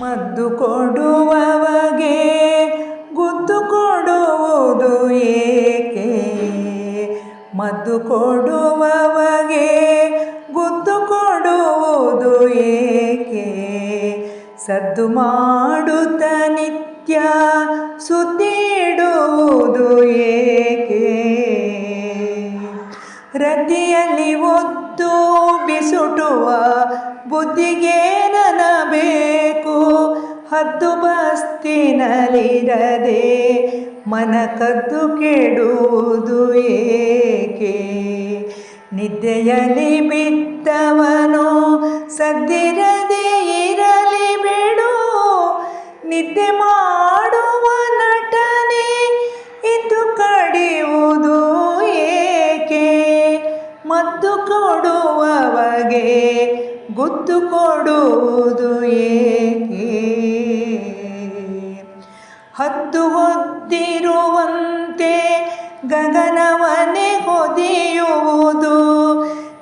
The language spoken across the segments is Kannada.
ಮದ್ದು ಕೊಡುವವಗೆ, ಗುದ್ದು ಕೊಡುವುದು ಏಕೆ? ಮದ್ದು ಕೊಡುವವಗೆ, ಗುದ್ದು ಕೊಡುವುದು ಏಕೆ? ಸದ್ದು ಮಾಡುತ್ತ ನಿತ್ಯ ಸುತ್ತಿಡುವುದು ಏಕೆ? ರತಿಯಲ್ಲಿ ಒತ್ತು ಬಿಸುಟುವ ಬುದ್ಧಿಗೆ ನನಬೇಕು ಹದ್ದು ಬಸ್ತಿನಲ್ಲಿರದೆ ಮನ ಕದ್ದು ಕೆಡುವುದು ಏಕೆ? ನಿದ್ದೆಯಲ್ಲಿ ಬಿದ್ದವನು ಸದ್ದಿರದೆ ಇರಲಿ ಬಿಡು. ನಿದ್ದೆ ಮಾಡುವ ನಟನೆ ಇದು ಕಡಿಯುವುದು ಏಕೆ? ಮದ್ದು ಕೊಡುವವಗೆ ಗೊತ್ತು ಕೊಡುವುದು ಏಕೆ? ಹದ್ದು ಹೊದ್ದಿರುವಂತೆ ಗಗನವನ್ನೇ ಹೊದೆಯುವುದು.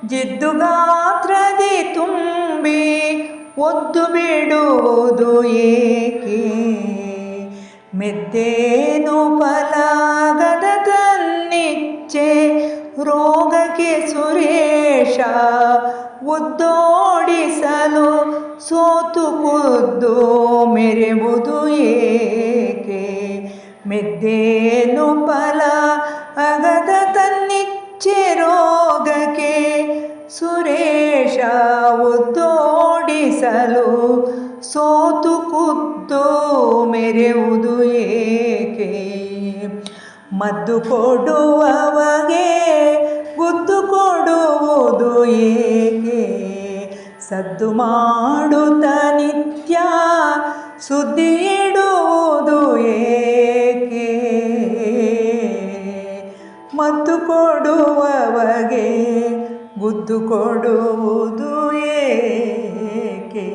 ಜಿದ್ದು ಗಾತ್ರದಿ ತುಂಬಿ ಒದ್ದು ಬಿಡುವುದು ಏಕೆ? ಮೆದ್ದೇನು ಫಲಾಗದ ತನ್ನಿಚ್ಛೆ ರೋಗಕ್ಕೆ ಸುರೇಶ ಉದ್ದೋಡಿಸಲು ಸೋತು ಕುದ್ದು ಮೆರೆವುದು ಏಕೆ? ಮೆದ್ದೇನು ಫಲ ಅಗದ ತನ್ನಿಚ್ಛೆ ರೋಗಕ್ಕೆ? ಸುರೇಶ ಉದ್ದೋಡಿಸಲು ಸೋತು ಕುದ್ದು ಮೆರೆವುದು ಏಕೆ? ಮದ್ದು ಕೊಡುವವಗೆ ಗುದ್ದು ಕೊಡುವುದು ಏಕೆ? ಸದ್ದು ಮಾಡುತ್ತ ನಿತ್ಯ ಸುದ್ದಿ ಇಡುವುದು ಏಕೆ? ಮತ್ತು ಕೊಡುವವಗೆ ಬುದ್ದು ಕೊಡುವುದು ಏಕೆ?